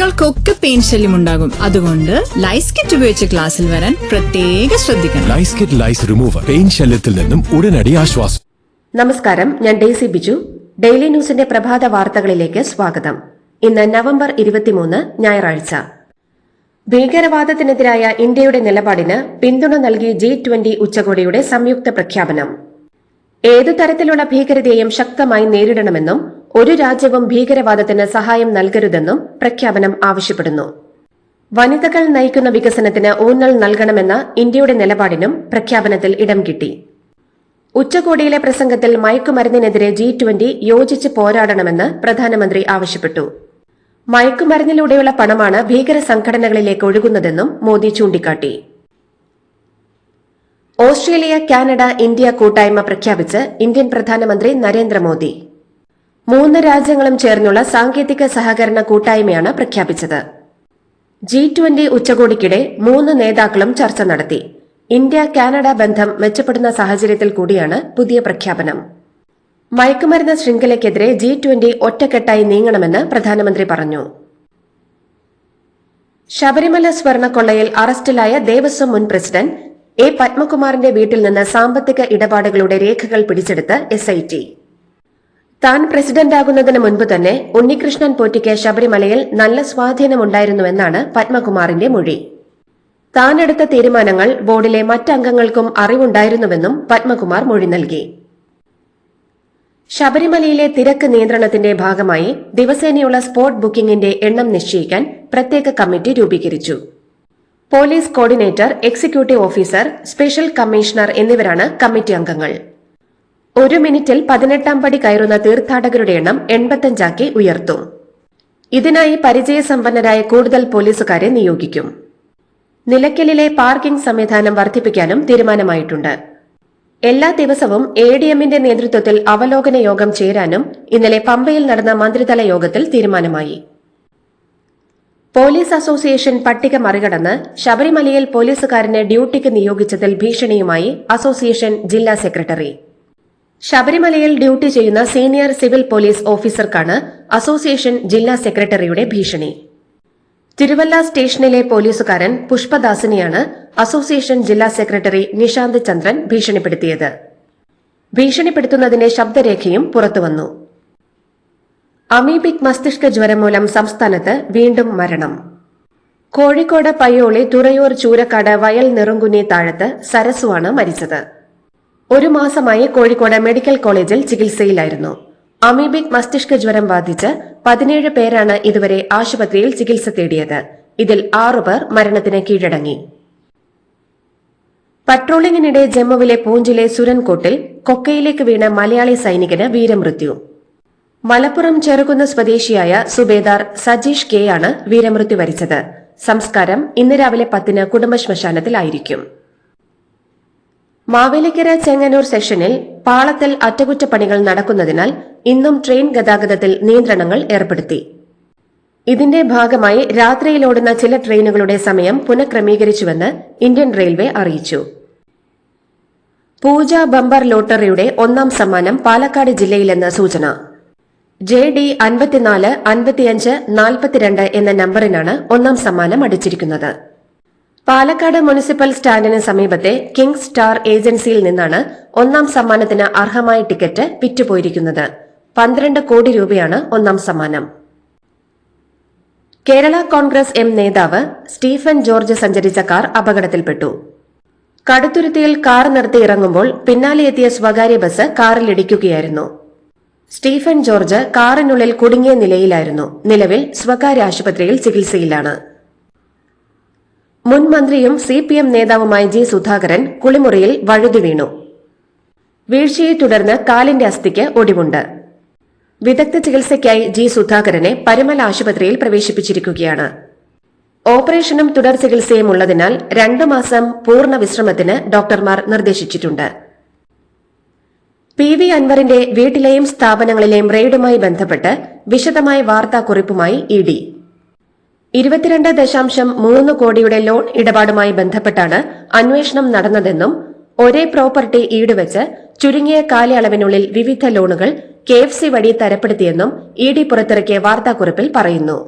കുട്ടികൾക്കൊക്കെ പെയിൻ ശല്യം ഉണ്ടാകും. അതുകൊണ്ട് ലൈസ് കിറ്റ് ഉപയോഗിച്ച് ക്ലാസ്സിൽ വരാൻ പ്രത്യേക ശ്രദ്ധിക്കണം. Lice kit lice remover pain ശല്യത്തിൽ നിന്നും ഉടനടി ആശ്വാസം. നമസ്കാരം ഞാൻ ഡെയ്സി ബിജു. ഡെയിലി ന്യൂസിന്റെ പ്രഭാത വാർത്തകളിലേക്ക് സ്വാഗതം. ഇന്ന് നവംബർ ഇരുപത്തിമൂന്ന് ഞായറാഴ്ച. ഭീകരവാദത്തിനെതിരായ ഇന്ത്യയുടെ നിലപാടിന് പിന്തുണ നൽകി ജി ട്വന്റി ഉച്ചകോടിയുടെ സംയുക്ത പ്രഖ്യാപനം. ഏതു തരത്തിലുള്ള ഭീകരതയെയും ശക്തമായി നേരിടണമെന്നും ഒരു രാജ്യവും ഭീകരവാദത്തിന് സഹായം നൽകരുതെന്നും പ്രഖ്യാപനം ആവശ്യപ്പെടുന്നു. വനിതകൾ നയിക്കുന്ന വികസനത്തിന് ഊന്നൽ നൽകണമെന്ന ഇന്ത്യയുടെ നിലപാടിനും പ്രഖ്യാപനത്തിൽ ഇടം കിട്ടി. ഉച്ചകോടിയിലെ പ്രസംഗത്തിൽ മയക്കുമരുന്നിനെതിരെ ജി ട്വന്റി യോജിച്ച് പോരാടണമെന്ന് പ്രധാനമന്ത്രി ആവശ്യപ്പെട്ടു. മയക്കുമരുന്നിലൂടെയുള്ള പണമാണ് ഭീകര സംഘടനകളിലേക്ക് ഒഴുകുന്നതെന്നും മോദി ചൂണ്ടിക്കാട്ടി. ഓസ്ട്രേലിയ കാനഡ ഇന്ത്യ കൂട്ടായ്മ പ്രഖ്യാപിച്ച് ഇന്ത്യൻ പ്രധാനമന്ത്രി നരേന്ദ്രമോദി. മൂന്ന് രാജ്യങ്ങളും ചേർന്നുള്ള സാങ്കേതിക സഹകരണ കൂട്ടായ്മയാണ് പ്രഖ്യാപിച്ചത്. ജി ട്വന്റി ഉച്ചകോടിക്കിടെ മൂന്ന് നേതാക്കളും ചർച്ച നടത്തി. ഇന്ത്യ കാനഡ ബന്ധം മെച്ചപ്പെടുന്ന സാഹചര്യത്തിൽ കൂടിയാണ് പുതിയ പ്രഖ്യാപനം. മയക്കുമരുന്ന് ശൃംഖലയ്ക്കെതിരെ ജി ട്വന്റി ഒറ്റക്കെട്ടായി നീങ്ങണമെന്ന് പ്രധാനമന്ത്രി പറഞ്ഞു. ശബരിമല സ്വർണക്കൊള്ളയിൽ അറസ്റ്റിലായ ദേവസ്വം മുൻ പ്രസിഡന്റ് എ പത്മകുമാറിന്റെ വീട്ടിൽ നിന്ന് സാമ്പത്തിക ഇടപാടുകളുടെ രേഖകൾ പിടിച്ചെടുത്ത് എസ്ഐടി താൻ പ്രസിഡന്റാകുന്നതിന് മുൻപ് തന്നെ ഉണ്ണികൃഷ്ണൻ പോറ്റിക്ക് ശബരിമലയിൽ നല്ല സ്വാധീനമുണ്ടായിരുന്നുവെന്നാണ് പത്മകുമാറിന്റെ മൊഴി. താനെടുത്ത തീരുമാനങ്ങൾ ബോർഡിലെ മറ്റംഗങ്ങൾക്കും അറിവുണ്ടായിരുന്നുവെന്നും പത്മകുമാർ മൊഴി നൽകി. ശബരിമലയിലെ തിരക്ക് നിയന്ത്രണത്തിന്റെ ഭാഗമായി ദിവസേനയുള്ള സ്പോട്ട് ബുക്കിംഗിന്റെ എണ്ണം നിശ്ചയിക്കാൻ പ്രത്യേക കമ്മിറ്റി രൂപീകരിച്ചു. Police coordinator executive officer special commissioner എന്നിവരാണ് കമ്മിറ്റി അംഗങ്ങൾ. ഒരു മിനിറ്റിൽ പതിനെട്ടാം പടി കയറുന്ന തീർത്ഥാടകരുടെ എണ്ണം എൺപത്തഞ്ചാക്കി ഉയർത്തും. ഇതിനായി പരിചയസമ്പന്നരായ കൂടുതൽ പോലീസുകാരെ നിയോഗിക്കും. നിലയ്ക്കലിലെ പാർക്കിംഗ് സംവിധാനം വർദ്ധിപ്പിക്കാനും തീരുമാനമായിട്ടുണ്ട്. എല്ലാ ദിവസവും എ ഡി എമ്മിന്റെ നേതൃത്വത്തിൽ അവലോകന യോഗം ചേരാനും ഇന്നലെ പമ്പയിൽ നടന്ന മന്ത്രിതല യോഗത്തിൽ തീരുമാനമായി. പോലീസ് അസോസിയേഷൻ പട്ടിക മറികടന്ന് ശബരിമലയിൽ പോലീസുകാരനെ ഡ്യൂട്ടിക്ക് നിയോഗിച്ചതിൽ ഭീഷണിയുമായി അസോസിയേഷൻ ജില്ലാ സെക്രട്ടറി. ശബരിമലയിൽ ഡ്യൂട്ടി ചെയ്യുന്ന സീനിയർ സിവിൽ പോലീസ് ഓഫീസർക്കാണ് അസോസിയേഷൻ ജില്ലാ സെക്രട്ടറിയുടെ ഭീഷണി. തിരുവല്ല സ്റ്റേഷനിലെ പോലീസുകാരൻ പുഷ്പദാസിനെയാണ് അസോസിയേഷൻ ജില്ലാ സെക്രട്ടറി നിശാന്ത് ചന്ദ്രൻ ഭീഷണിപ്പെടുത്തിയത്. ഭീഷണിപ്പെടുത്തുന്നതിന്റെ ശബ്ദരേഖയും പുറത്തുവന്നു. അമീബിക് മസ്തിഷ്ക ജ്വരം മൂലം സംസ്ഥാനത്ത് വീണ്ടും മരണം. കോഴിക്കോട് പയ്യോളി തുറയൂർ ചൂരക്കാട് വയൽ നെറുങ്കുന്നി താഴത്ത് സരസുവാണ് മരിച്ചത്. ഒരു മാസമായി കോഴിക്കോട് മെഡിക്കൽ കോളേജിൽ ചികിത്സയിലായിരുന്നു. അമീബിക് മസ്തിഷ്ക ജ്വരം ബാധിച്ച് പതിനേഴ് പേരാണ് ഇതുവരെ ആശുപത്രിയിൽ ചികിത്സ തേടിയത്. ഇതിൽ ആറുപേർ മരണത്തിന് കീഴടങ്ങി. പട്രോളിംഗിനിടെ ജമ്മുവിലെ പൂഞ്ചിലെ സുരൻകോട്ടിൽ കൊക്കയിലേക്ക് വീണ മലയാളി സൈനികന് വീരമൃത്യു. മലപ്പുറം ചെറുകുന്ന് സ്വദേശിയായ സുബേദാർ സജീഷ് കെ ആണ് വീരമൃത്യു വരിച്ചത്. സംസ്കാരം ഇന്ന് രാവിലെ പത്തിന് കുടുംബശ്മശാനത്തിലായിരിക്കും. മാവേലിക്കര ചെങ്ങന്നൂർ സെഷനിൽ പാളത്തിൽ അറ്റകുറ്റപ്പണികൾ നടക്കുന്നതിനാൽ ഇന്നും ട്രെയിൻ ഗതാഗതത്തിൽ നിയന്ത്രണങ്ങൾ ഏർപ്പെടുത്തി. ഇതിന്റെ ഭാഗമായി രാത്രിയിലോടുന്ന ചില ട്രെയിനുകളുടെ സമയം പുനഃക്രമീകരിച്ചുവെന്ന് ഇന്ത്യൻ റെയിൽവേ അറിയിച്ചു. പൂജ ബമ്പർ ലോട്ടറിയുടെ ഒന്നാം സമ്മാനം പാലക്കാട് ജില്ലയിലെന്ന് സൂചന. ജെ ഡി അൻപത്തിനാല് അൻപത്തിയഞ്ച് നാൽപ്പത്തിരണ്ട് എന്ന നമ്പറിനാണ് ഒന്നാം സമ്മാനം അടിച്ചിരിക്കുന്നത്. പാലക്കാട് മുനിസിപ്പൽ സ്റ്റാൻഡിന് സമീപത്തെ കിങ് സ്റ്റാർ ഏജൻസിയിൽ നിന്നാണ് ഒന്നാം സമ്മാനത്തിന് അർഹമായ ടിക്കറ്റ് വിറ്റുപോയിരിക്കുന്നത്. പന്ത്രണ്ട് കോടി രൂപയാണ് ഒന്നാം സമ്മാനം. കേരള കോൺഗ്രസ് എം നേതാവ് സ്റ്റീഫൻ ജോർജ് സഞ്ചരിച്ച കാർ അപകടത്തിൽപ്പെട്ടു. കടുത്തുരുത്തിയിൽ കാർ നിർത്തി ഇറങ്ങുമ്പോൾ പിന്നാലെ എത്തിയ സ്വകാര്യ ബസ് കാറിലിടിക്കുകയായിരുന്നു സ്റ്റീഫൻ ജോർജ് കാറിനുള്ളിൽ കുടുങ്ങിയ നിലയിലായിരുന്നു. നിലവിൽ സ്വകാര്യ ആശുപത്രിയിൽ ചികിത്സയിലാണ്. മുൻ മന്ത്രിയും സി പി എം നേതാവുമായ ജി സുധാകരൻ കുളിമുറിയിൽ വഴുതി വീണു. വീഴ്ചയെ തുടർന്ന് കാലിന്റെ അസ്ഥിക്ക് ഒടിവുണ്ട്. വിദഗ്ധ ചികിത്സയ്ക്കായി ജി സുധാകരനെ പരുമൽ ആശുപത്രിയിൽ പ്രവേശിപ്പിച്ചിരിക്കുകയാണ്. ഓപ്പറേഷനും തുടർ ചികിത്സയും ഉള്ളതിനാൽ രണ്ടു മാസം പൂർണ വിശ്രമത്തിന് ഡോക്ടർമാർ നിർദ്ദേശിച്ചിട്ടുണ്ട്. പി വി അൻവറിന്റെ വീട്ടിലെയും സ്ഥാപനങ്ങളിലെയും റെയ്ഡുമായി ബന്ധപ്പെട്ട് വിശദമായ വാർത്താക്കുറിപ്പുമായി ഇ ഡി. ഇരുപത്തിരണ്ട് ദശാംശം മൂന്ന് കോടിയുടെ ലോൺ ഇടപാടുമായി ബന്ധപ്പെട്ടാണ് അന്വേഷണം നടന്നതെന്നും ഒരേ പ്രോപ്പർട്ടി ഈടുവച്ച് ചുരുങ്ങിയ കാലയളവിനുള്ളിൽ വിവിധ ലോണുകൾ കെ എഫ് സി വഴി തരപ്പെടുത്തിയെന്നും ഇ ഡി പുറത്തിറക്കിയ വാർത്താക്കുറിപ്പിൽ പറയുന്നു.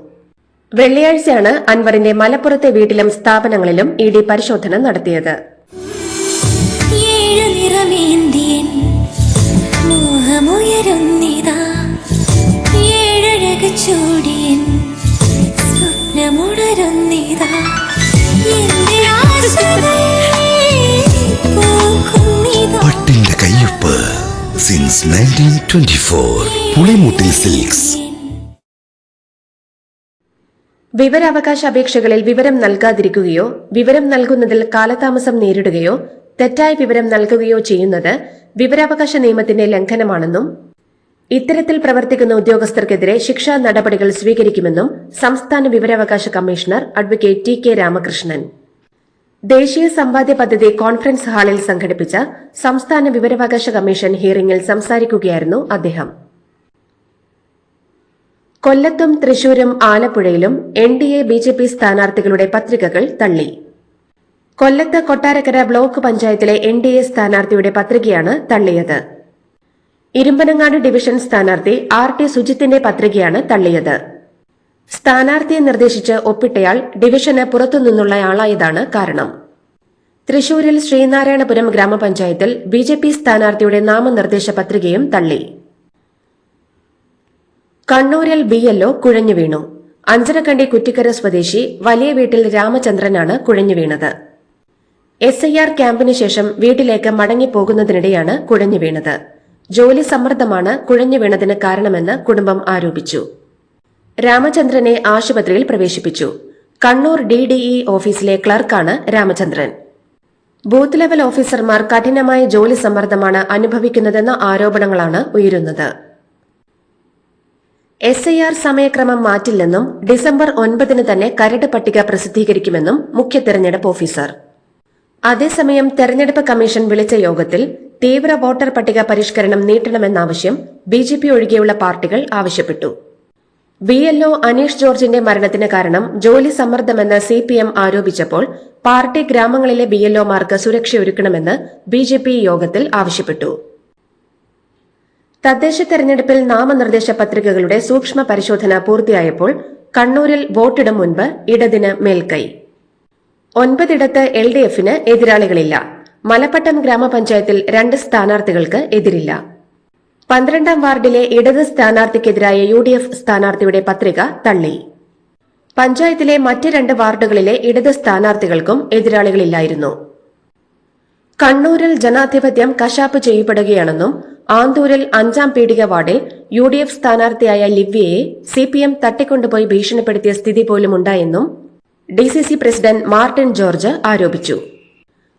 വെള്ളിയാഴ്ചയാണ് അൻവറിന്റെ മലപ്പുറത്തെ വീട്ടിലും സ്ഥാപനങ്ങളിലും ഇ ഡി പരിശോധന നടത്തിയത്. ചൂടിയൻ സ്വപ്നമുണരുന്നിതാ എന്റെ പട്ടിന്റെ കയ്യൊപ്പ് since nineteen twenty four Pulimoottil silks വിവരാവകാശ അപേക്ഷകളിൽ വിവരം നൽകാതിരിക്കുകയോ വിവരം നൽകുന്നതിൽ കാലതാമസം നേരിടുകയോ തെറ്റായ വിവരം നൽകുകയോ ചെയ്യുന്നത് വിവരാവകാശ നിയമത്തിന്റെ ലംഘനമാണെന്നും ഇത്തരത്തിൽ പ്രവർത്തിക്കുന്ന ഉദ്യോഗസ്ഥർക്കെതിരെ ശിക്ഷാ നടപടികൾ സ്വീകരിക്കുമെന്നും സംസ്ഥാന വിവരാവകാശ commissioner advocate T K Ramakrishnan. ദേശീയ സമ്പാദ്യ പദ്ധതി കോൺഫറൻസ് ഹാളിൽ സംഘടിപ്പിച്ച സംസ്ഥാന വിവരാവകാശ കമ്മീഷൻ ഹിയറിംഗിൽ സംസാരിക്കുകയായിരുന്നു അദ്ദേഹം. കൊല്ലത്തും തൃശൂരും ആലപ്പുഴയിലും N D A B J P സ്ഥാനാർത്ഥികളുടെ പത്രികകൾ തള്ളി. കൊല്ലത്ത് കൊട്ടാരക്കര ബ്ലോക്ക് പഞ്ചായത്തിലെ എൻ ഡി എ സ്ഥാനാർത്ഥിയുടെ പത്രികയാണ് തള്ളിയത്. ഇരുമ്പനങ്ങാട് ഡിവിഷൻ സ്ഥാനാർത്ഥി ആർ ടി സുജിത്തിന്റെ പത്രികയാണ് തള്ളിയത്. സ്ഥാനാർത്ഥിയെ നിർദ്ദേശിച്ച് ഒപ്പിട്ടയാൾ ഡിവിഷന് പുറത്തുനിന്നുള്ളയാളായതാണ് കാരണം. തൃശൂരിൽ ശ്രീനാരായണപുരം ഗ്രാമപഞ്ചായത്തിൽ ബി ജെ പി സ്ഥാനാർത്ഥിയുടെ നാമനിർദ്ദേശ പത്രികയും തള്ളി. കണ്ണൂരിൽ ബി എൽഒ കുഴഞ്ഞു അഞ്ചരക്കണ്ടി കുറ്റിക്കര സ്വദേശി വലിയ വീട്ടിൽ രാമചന്ദ്രനാണ് കുഴഞ്ഞുവീണത് എസ് ഐ ആർ ക്യാമ്പിന് ശേഷം വീട്ടിലേക്ക് മടങ്ങിപ്പോകുന്നതിനിടെയാണ് കുഴഞ്ഞു വീണത്. ജോലി സമ്മർദ്ദമാണ് കുഴഞ്ഞു വീണതിന് കാരണമെന്ന് കുടുംബം ആരോപിച്ചു. രാമചന്ദ്രനെ ആശുപത്രിയിൽ പ്രവേശിപ്പിച്ചു. കണ്ണൂർ ഡി ഡിഡിഇ ഓഫീസിലെ ക്ലർക്കാണ് രാമചന്ദ്രൻ. ബൂത്ത് ലെവൽ ഓഫീസർമാർ കഠിനമായ ജോലി സമ്മർദ്ദമാണ് അനുഭവിക്കുന്നതെന്ന ആരോപണങ്ങളാണ് ഉയരുന്നത്. എസ് ഐ ആർ സമയക്രമം മാറ്റില്ലെന്നും ഡിസംബർ ഒൻപതിന് തന്നെ കരട് പട്ടിക പ്രസിദ്ധീകരിക്കുമെന്നും മുഖ്യ തെരഞ്ഞെടുപ്പ് ഓഫീസർ. അതേസമയം തെരഞ്ഞെടുപ്പ് കമ്മീഷൻ വിളിച്ച യോഗത്തിൽ തീവ്ര വോട്ടർ പട്ടിക പരിഷ്കരണം നീട്ടണമെന്നാവശ്യം ബി ജെ പി ഒഴികെയുള്ള പാർട്ടികൾ ആവശ്യപ്പെട്ടു. ബി എൽഒ അനീഷ് ജോർജിന്റെ മരണത്തിന് കാരണം ജോലി സമ്മർദ്ദമെന്ന് സി പി എം ആരോപിച്ചപ്പോൾ പാർട്ടി ഗ്രാമങ്ങളിലെ ബി എൽഒമാർക്ക് സുരക്ഷയൊരുക്കണമെന്ന് ബി ജെ പി യോഗത്തിൽ ആവശ്യപ്പെട്ടു. തദ്ദേശ തെരഞ്ഞെടുപ്പിൽ നാമനിർദ്ദേശ പത്രികകളുടെ സൂക്ഷ്മ പരിശോധന പൂർത്തിയായപ്പോൾ കണ്ണൂരിൽ വോട്ടിടും മുൻപ് ഇടതിന് മേൽക്കൈ. ഒൻപതിടത്ത് എൽ ഡി എഫിന് എതിരാളികളില്ല. മലപ്പട്ടം ഗ്രാമപഞ്ചായത്തിൽ രണ്ട് സ്ഥാനാർത്ഥികൾക്ക് എതിരില്ല. പന്ത്രണ്ടാം വാർഡിലെ ഇടത് സ്ഥാനാർത്ഥിക്കെതിരായ യു ഡി എഫ് സ്ഥാനാർത്ഥിയുടെ പത്രിക തള്ളി. പഞ്ചായത്തിലെ മറ്റ് രണ്ട് വാർഡുകളിലെ ഇടത് സ്ഥാനാർത്ഥികൾക്കും എതിരാളികളില്ലായിരുന്നു. കണ്ണൂരിൽ ജനാധിപത്യം കശാപ്പ് ചെയ്യപ്പെടുകയാണെന്നും ആന്തൂരിൽ അഞ്ചാം പീടിക വാർഡിൽ യു ഡി എഫ് സ്ഥാനാർത്ഥിയായ ലിവ്യയെ സി പി എം തട്ടിക്കൊണ്ടുപോയി ഭീഷണിപ്പെടുത്തിയ സ്ഥിതി പോലുമുണ്ടായെന്നും D C C president Martin George ആരോപിച്ചു.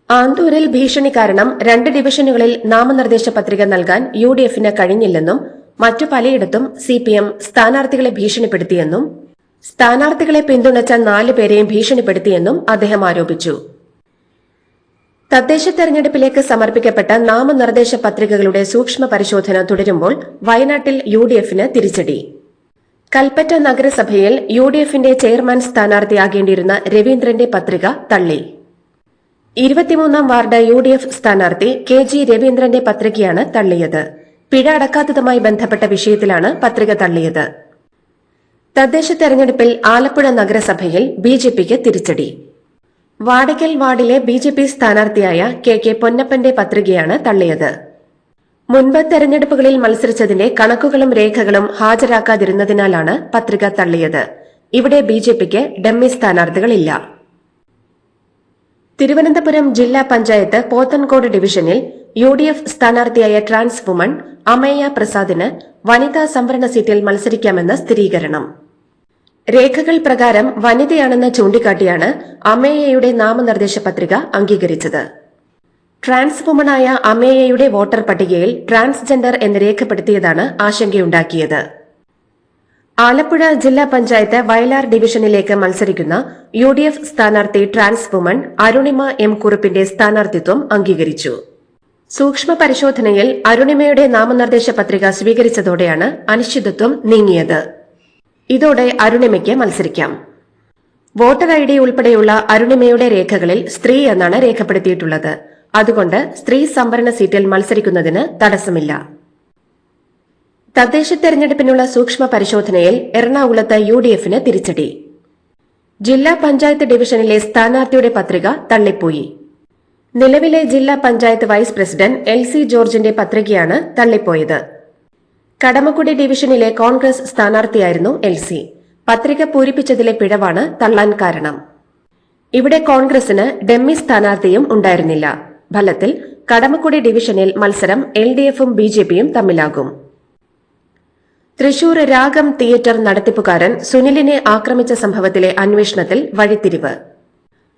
ആന്തൂരിൽ ഭീഷണി കാരണം രണ്ട് ഡിവിഷനുകളിൽ നാമനിർദ്ദേശ പത്രിക നൽകാൻ യു ഡി എഫിന് കഴിഞ്ഞില്ലെന്നും മറ്റു പലയിടത്തും സി പി എം സ്ഥാനാർത്ഥികളെ ഭീഷണിപ്പെടുത്തിയെന്നും സ്ഥാനാർത്ഥികളെ പിന്തുണച്ച നാല് പേരെയും ഭീഷണിപ്പെടുത്തിയെന്നും അദ്ദേഹം ആരോപിച്ചു. തദ്ദേശ തെരഞ്ഞെടുപ്പിലേക്ക് സമർപ്പിക്കപ്പെട്ട നാമനിർദ്ദേശ പത്രികകളുടെ സൂക്ഷ്മ പരിശോധന തുടരുമ്പോൾ വയനാട്ടിൽ യു ഡി എഫിന് തിരിച്ചടി. കൽപ്പറ്റ നഗരസഭയിൽ യു ഡി എഫിന്റെ ചെയർമാൻ സ്ഥാനാർത്ഥിയാകേണ്ടിയിരുന്ന രവീന്ദ്രന്റെ പത്രിക തള്ളി. ഇരുപത്തിമൂന്നാം വാർഡ് യു ഡി എഫ് സ്ഥാനാർത്ഥി കെ ജി രവീന്ദ്രന്റെ പത്രികയാണ് തള്ളിയത്. പിഴ അടക്കാത്തതുമായി ബന്ധപ്പെട്ട വിഷയത്തിലാണ് പത്രിക തള്ളിയത്. തദ്ദേശ തെരഞ്ഞെടുപ്പിൽ ആലപ്പുഴ നഗരസഭയിൽ ബി ജെ പിക്ക് തിരിച്ചടി. വാടകൽ വാർഡിലെ ബി ജെ പി സ്ഥാനാർത്ഥിയായ കെ കെ പൊന്നപ്പന്റെ പത്രികയാണ് തള്ളിയത്. മുൻപ് തെരഞ്ഞെടുപ്പുകളിൽ മത്സരിച്ചതിന്റെ കണക്കുകളും രേഖകളും ഹാജരാക്കാതിരുന്നതിനാലാണ് പത്രിക തള്ളിയത്. ഇവിടെ ബി ജെ പിക്ക് ഡമ്മി സ്ഥാനാർത്ഥികളില്ല. തിരുവനന്തപുരം ജില്ലാ പഞ്ചായത്ത് പോത്തൻകോട് ഡിവിഷനിൽ യു ഡി എഫ് സ്ഥാനാർത്ഥിയായ ട്രാൻസ് വുമൺ അമേയ പ്രസാദിന് വനിതാ സംവരണ സീറ്റിൽ മത്സരിക്കാമെന്ന് സ്ഥിരീകരണം. രേഖകൾ പ്രകാരം വനിതയാണെന്ന് ചൂണ്ടിക്കാട്ടിയാണ് അമേയയുടെ നാമനിർദ്ദേശ പത്രിക അംഗീകരിച്ചത്. ട്രാൻസ് വുമണായ അമേയയുടെ വോട്ടർ പട്ടികയിൽ ട്രാൻസ്ജെൻഡർ എന്ന് രേഖപ്പെടുത്തിയതാണ് ആശങ്കയുണ്ടാക്കിയത്. ആലപ്പുഴ ജില്ലാ പഞ്ചായത്ത് വയലാർ ഡിവിഷനിലേക്ക് മത്സരിക്കുന്ന യു ഡി എഫ് സ്ഥാനാർത്ഥി ട്രാൻസ് വുമൺ അരുണിമ എം കുറുപ്പിന്റെ സ്ഥാനാർത്ഥിത്വം അംഗീകരിച്ചു. സൂക്ഷ്മ പരിശോധനയിൽ അരുണിമയുടെ നാമനിർദ്ദേശ പത്രിക സ്വീകരിച്ചതോടെയാണ് അനിശ്ചിതത്വം നീങ്ങിയത്. ഇതോടെ അരുണിമയ്ക്ക് മത്സരിക്കാം. വോട്ടർ ഐ ഡി ഉൾപ്പെടെയുള്ള അരുണിമയുടെ രേഖകളിൽ സ്ത്രീ എന്നാണ് രേഖപ്പെടുത്തിയിട്ടുള്ളത്. അതുകൊണ്ട് സ്ത്രീ സംവരണ സീറ്റിൽ മത്സരിക്കുന്നതിന് തടസ്സമില്ല. തദ്ദേശ തെരഞ്ഞെടുപ്പിനുള്ള സൂക്ഷ്മ പരിശോധനയിൽ എറണാകുളത്ത് യു ഡി എഫിന് തിരിച്ചടി. ജില്ലാ പഞ്ചായത്ത് ഡിവിഷനിലെ സ്ഥാനാർത്ഥിയുടെ പത്രിക തള്ളിപ്പോയി. നിലവിലെ ജില്ലാ panchayat vice president L C ജോർജിന്റെ പത്രികയാണ് തള്ളിപ്പോയത്. കടമക്കുടി ഡിവിഷനിലെ കോൺഗ്രസ് സ്ഥാനാർത്ഥിയായിരുന്നു എൽ സി. പത്രിക പൂരിപ്പിച്ചതിലെ പിഴവാണ് തള്ളാൻ കാരണം. ഇവിടെ കോൺഗ്രസിന് ഡെമ്മി സ്ഥാനാർത്ഥിയും ഉണ്ടായിരുന്നില്ല. ഫലത്തിൽ കടമക്കുടി ഡിവിഷനിൽ മത്സരം എൽ ഡി എഫും ബി ജെ പിയും തമ്മിലാകും. തൃശൂർ രാഗം തിയേറ്റർ നടത്തിപ്പുകാരൻ സുനിലിനെ ആക്രമിച്ച സംഭവത്തിലെ അന്വേഷണത്തിൽ വഴിത്തിരിവ്.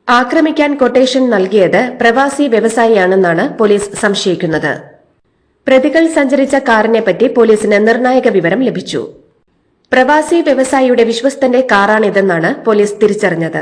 ആക്രമിക്കാൻ കൊട്ടേഷൻ നൽകിയത് പ്രവാസി വ്യവസായിയാണെന്നാണ് പോലീസ് സംശയിക്കുന്നത്. പ്രതികൾ സഞ്ചരിച്ച കാറിനെപ്പറ്റി പോലീസിന് നിർണായക വിവരം ലഭിച്ചു. പ്രവാസി വ്യവസായിയുടെ വിശ്വസ്തന്റെ കാറാണിതെന്നാണ് പോലീസ് തിരിച്ചറിഞ്ഞത്.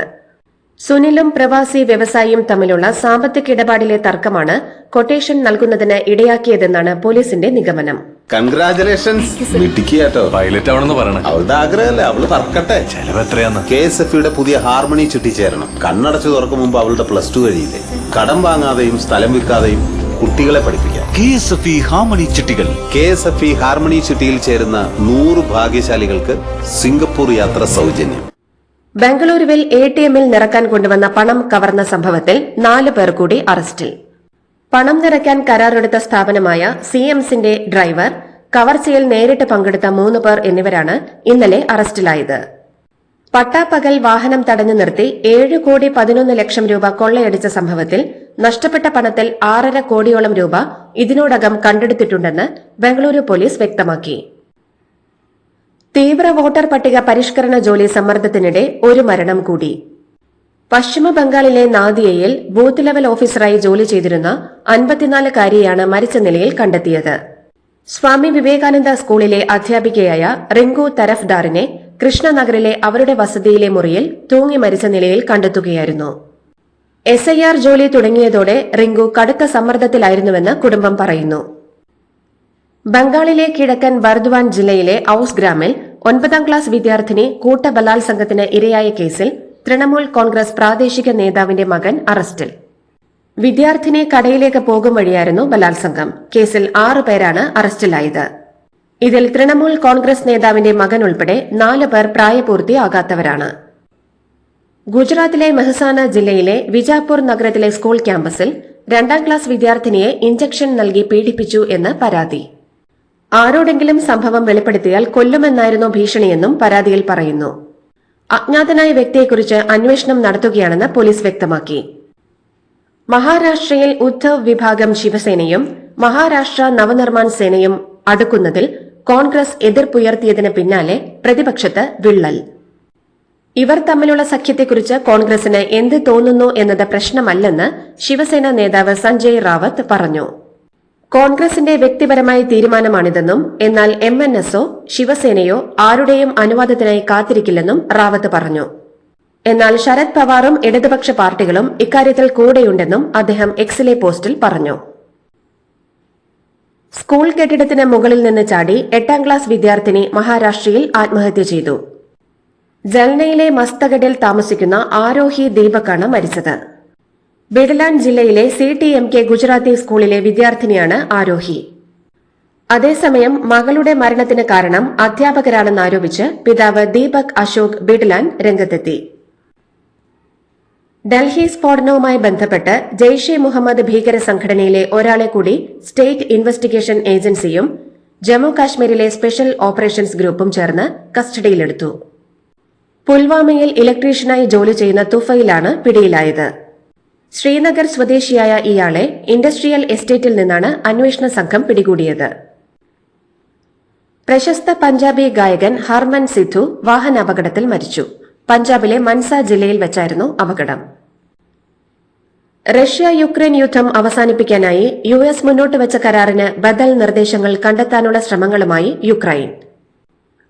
സുനിലും പ്രവാസി വ്യവസായിയും തമ്മിലുള്ള സാമ്പത്തിക ഇടപാടിലെ തർക്കമാണ് കൊട്ടേഷൻ നൽകുന്നതിന് ഇടയാക്കിയതെന്നാണ് പോലീസിന്റെ നിഗമനം. കൺഗ്രാചുലേഷൻസ് മിടുക്കിയാട്ടോ പൈലറ്റ് ആവണമെന്ന് പറയണേ. അവളുടെ ആഗ്രഹമല്ലേ? അവൾ പറക്കട്ടെ ചെലവ് എത്രയാന്ന്? കെ എസ് എഫ് യുടെ പുതിയ ഹാർമണി ചുറ്റിച്ചേരണം കണ്ണടച്ചു തുറക്കും മുമ്പ് അവളുടെ പ്ലസ് ടു കഴിയില്ലേ? കടം വാങ്ങാതെയും സ്ഥലം വിൽക്കാതെയും കുട്ടികളെ പഠിപ്പിക്കാം. K S F E harmony ചിട്ടികൾ K S F E harmony ചുറ്റിയിൽ ചേരുന്ന നൂറ് ഭാഗ്യശാലികൾക്ക് സിംഗപ്പൂർ യാത്ര സൗജന്യം. ബംഗളൂരുവിൽ എ ടി എമ്മിൽ നിറക്കാൻ കൊണ്ടുവന്ന പണം കവർന്ന സംഭവത്തിൽ നാല് പേർ കൂടി അറസ്റ്റിൽ. പണം നിറയ്ക്കാൻ കരാറെടുത്ത സ്ഥാപനമായ സി എംസിന്റെ ഡ്രൈവർ കവർച്ചയിൽ നേരിട്ട് പങ്കെടുത്ത മൂന്ന് പേർ എന്നിവരാണ് ഇന്നലെ അറസ്റ്റിലായത്. പട്ടാപ്പകൽ വാഹനം തടഞ്ഞു നിർത്തി ഏഴ് കോടി പതിനൊന്ന് ലക്ഷം രൂപ കൊള്ളയടിച്ച സംഭവത്തിൽ നഷ്ടപ്പെട്ട പണത്തിൽ ആറര കോടിയോളം രൂപ ഇതിനോടകം കണ്ടെടുത്തിട്ടുണ്ടെന്ന് ബംഗളൂരു പോലീസ് വ്യക്തമാക്കി. തീവ്ര വോട്ടർ പട്ടിക പരിഷ്കരണ ജോലി സമ്മർദ്ദത്തിനിടെ ഒരു മരണം കൂടി. പശ്ചിമ ബംഗാളിലെ നാദിയയിൽ ബൂത്ത് ലെവൽ ഓഫീസറായി ജോലി ചെയ്തിരുന്ന അൻപത്തിനാലുകാരിയാണ് മരിച്ച നിലയിൽ കണ്ടെത്തിയത്. സ്വാമി വിവേകാനന്ദ സ്കൂളിലെ അധ്യാപികയായ റിങ്കു തരഫ്ദാറിനെ കൃഷ്ണനഗറിലെ അവരുടെ വസതിയിലെ മുറിയിൽ തൂങ്ങി മരിച്ച നിലയിൽ കണ്ടെത്തുകയായിരുന്നു. എസ് ഐ ആർ ജോലി തുടങ്ങിയതോടെ റിങ്കു കടുത്ത സമ്മർദ്ദത്തിലായിരുന്നുവെന്ന് കുടുംബം പറയുന്നു. ബംഗാളിലെ കിഴക്കൻ ബർദ്വാൻ ജില്ലയിലെ ഔസ് ഗ്രാമിൽ ഒൻപതാം ക്ലാസ് വിദ്യാർത്ഥിനി കൂട്ടബലാത്സംഗത്തിന് ഇരയായ കേസിൽ തൃണമൂൽ കോൺഗ്രസ് പ്രാദേശിക നേതാവിന്റെ മകൻ അറസ്റ്റിൽ. വിദ്യാർത്ഥിനി കടയിലേക്ക് പോകും വഴിയായിരുന്നു ബലാത്സംഗം. കേസിൽ ആറു പേരാണ് അറസ്റ്റിലായത്. ഇതിൽ തൃണമൂൽ കോൺഗ്രസ് നേതാവിന്റെ മകൻ ഉൾപ്പെടെ നാല് പേർ പ്രായപൂർത്തിയാകാത്തവരാണ്. ഗുജറാത്തിലെ മെഹസാന ജില്ലയിലെ വിജാപൂർ നഗരത്തിലെ സ്കൂൾ ക്യാമ്പസിൽ രണ്ടാം ക്ലാസ് വിദ്യാർത്ഥിനിയെ ഇഞ്ചക്ഷൻ നൽകി പീഡിപ്പിച്ചു എന്ന് പരാതി. ആരോടെങ്കിലും സംഭവം വെളിപ്പെടുത്തിയാൽ കൊല്ലുമെന്നായിരുന്നു ഭീഷണിയെന്നും പരാതിയിൽ പറയുന്നു. അജ്ഞാതനായ വ്യക്തിയെക്കുറിച്ച് അന്വേഷണം നടത്തുകയാണെന്ന് പോലീസ് വ്യക്തമാക്കി. മഹാരാഷ്ട്രയിൽ ഉദ്ധവ് വിഭാഗം ശിവസേനയും മഹാരാഷ്ട്ര നവനിർമ്മാൺ സേനയും അടുക്കുന്നതിൽ കോൺഗ്രസ് എതിർപ്പുയർത്തിയതിന് പിന്നാലെ പ്രതിപക്ഷത്ത് വിള്ളൽ. ഇവർ തമ്മിലുള്ള സഖ്യത്തെക്കുറിച്ച് കോൺഗ്രസിന് എന്ത് തോന്നുന്നു എന്നത് പ്രശ്നമല്ലെന്ന് ശിവസേന നേതാവ് സഞ്ജയ് റാവത്ത് പറഞ്ഞു. കോൺഗ്രസിന്റെ വ്യക്തിപരമായ തീരുമാനമാണിതെന്നും എന്നാൽ എം എൻ എസോ ശിവസേനയോ ആരുടെയും അനുവാദത്തിനായി കാത്തിരിക്കില്ലെന്നും റാവത്ത് പറഞ്ഞു. എന്നാൽ ശരത് പവാറും ഇടതുപക്ഷ പാർട്ടികളും ഇക്കാര്യത്തിൽ കൂടെയുണ്ടെന്നും അദ്ദേഹം എക്സിലെ പോസ്റ്റിൽ പറഞ്ഞു. സ്കൂൾ കെട്ടിടത്തിന് മുകളിൽ നിന്ന് ചാടി എട്ടാം ക്ലാസ് വിദ്യാർത്ഥിനി മഹാരാഷ്ട്രയിൽ ആത്മഹത്യ ചെയ്തു. ജൽനയിലെ മസ്തഗഡിൽ താമസിക്കുന്ന ആരോഹി ദീപക്കാണ് മരിച്ചത്. ബിഡലാൻ ജില്ലയിലെ C T M K Gujarati school വിദ്യാർത്ഥിനിയാണ് ആരോഹി. അതേസമയം മകളുടെ മരണത്തിന് കാരണം അധ്യാപകരാണെന്നാരോപിച്ച് പിതാവ് ദീപക് അശോക് ബിഡലാൻ രംഗത്തെത്തി. ഡൽഹി സ്ഫോടനവുമായി ബന്ധപ്പെട്ട് ജെയ്ഷെ മുഹമ്മദ് ഭീകര സംഘടനയിലെ ഒരാളെ കൂടി സ്റ്റേറ്റ് ഇൻവെസ്റ്റിഗേഷൻ ഏജൻസിയും ജമ്മു കാശ്മീരിലെ സ്പെഷ്യൽ ഓപ്പറേഷൻസ് ഗ്രൂപ്പും ചേർന്ന് കസ്റ്റഡിയിലെടുത്തു. പുൽവാമയിൽ ഇലക്ട്രീഷ്യനായി ജോലി ചെയ്യുന്ന തുഫയിലാണ് പിടിയിലായത്. ശ്രീനഗർ സ്വദേശിയായ ഇയാളെ ഇൻഡസ്ട്രിയൽ എസ്റ്റേറ്റിൽ നിന്നാണ് അന്വേഷണ സംഘം പിടികൂടിയത്. പ്രശസ്ത പഞ്ചാബി ഗായകൻ ഹർമൻ സിദ്ധു വാഹനാപകടത്തിൽ മരിച്ചു. പഞ്ചാബിലെ മൻസ ജില്ലയിൽ വെച്ചായിരുന്നു അപകടം. റഷ്യ യുക്രൈൻ യുദ്ധം അവസാനിപ്പിക്കാനായി യു എസ് മുന്നോട്ട് വെച്ച കരാറിന് ബദൽ നിർദ്ദേശങ്ങൾ കണ്ടെത്താനുള്ള ശ്രമങ്ങളുമായി യുക്രൈൻ.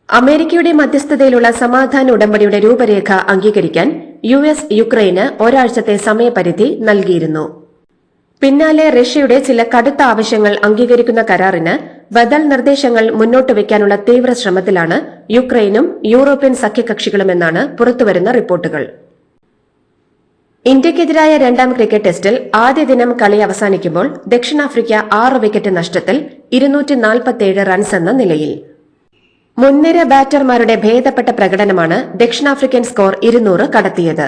അമേരിക്കയുടെ മധ്യസ്ഥതയിലുള്ള സമാധാന ഉടമ്പടിയുടെ രൂപരേഖ അംഗീകരിക്കാൻ യു എസ് യുക്രൈന് ഒരാഴ്ചത്തെ സമയപരിധി നൽകിയിരുന്നു. പിന്നാലെ റഷ്യയുടെ ചില കടുത്ത ആവശ്യങ്ങൾ അംഗീകരിക്കുന്ന കരാറിന് ബദൽ നിർദ്ദേശങ്ങൾ മുന്നോട്ട് വയ്ക്കാനുള്ള തീവ്ര ശ്രമത്തിലാണ് യുക്രൈനും യൂറോപ്യൻ സഖ്യകക്ഷികളുമെന്നാണ് പുറത്തുവരുന്ന റിപ്പോർട്ടുകൾ. ഇന്ത്യക്കെതിരായ രണ്ടാം ക്രിക്കറ്റ് ടെസ്റ്റിൽ ആദ്യ ദിനം കളി അവസാനിക്കുമ്പോൾ ദക്ഷിണാഫ്രിക്ക ആറ് വിക്കറ്റ് നഷ്ടത്തിൽ ഇരുന്നൂറ്റി റൺസ് എന്ന നിലയിൽ. മുൻനിര ബാറ്റർമാരുടെ ഭേദപ്പെട്ട പ്രകടനമാണ് ദക്ഷിണാഫ്രിക്കൻ സ്കോർ ഇരുന്നൂറ് കടത്തിയത്.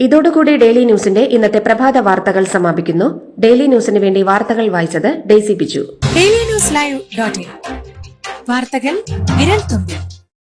ഇതോടുകൂടി ഡെയിലി ന്യൂസിന്റെ ഇന്നത്തെ പ്രഭാത വാർത്തകൾ സമാപിക്കുന്നു. ഡെയിലി ന്യൂസിന് വേണ്ടി വാർത്തകൾ വായിച്ചത് Daisy Biju. Daily news live വാർത്തകൾ വിരൽ തുമ്പിൽ.